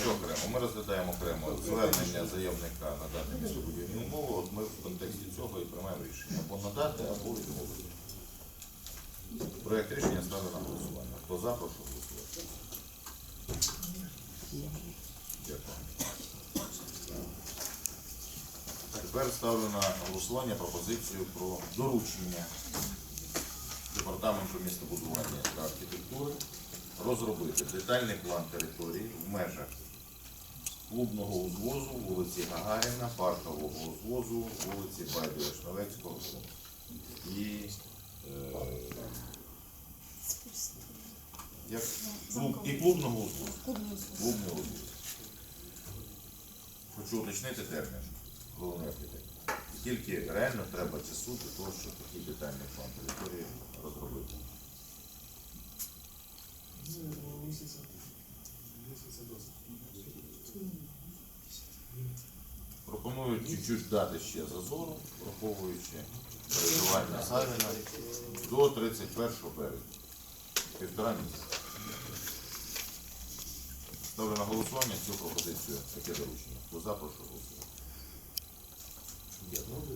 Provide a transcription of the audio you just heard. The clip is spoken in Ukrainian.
що окремо? Ми розглядаємо окремо звернення заявника надати містобудівні умови. От ми в контексті цього і приймаємо рішення або надати, або відмовити. Проект рішення ставлю на голосування. Хто за, прошу голосувати. Дякую. Тепер ставлю на голосування пропозицію про доручення Департаменту містобудування розробити детальний план території в межах клубного узвозу, вулиці Гагаріна, паркового узвозу, вулиці Байду Вишневецького і, е, як, клуб, і клубного узвозу. Клубний узвоз. Хочу уточнити термін, головний архітектор. Скільки реально треба часу для того, щоб такий детальний план території розробити? Місяця. Місяця досить. Пропоную чуть-чуть дати ще зазору, враховуючи переживання Савіна до 31 березня. Півтора місяця. Ставлю на голосування цю пропозицію, таке доручення. Хто за, голосувати. Дякую.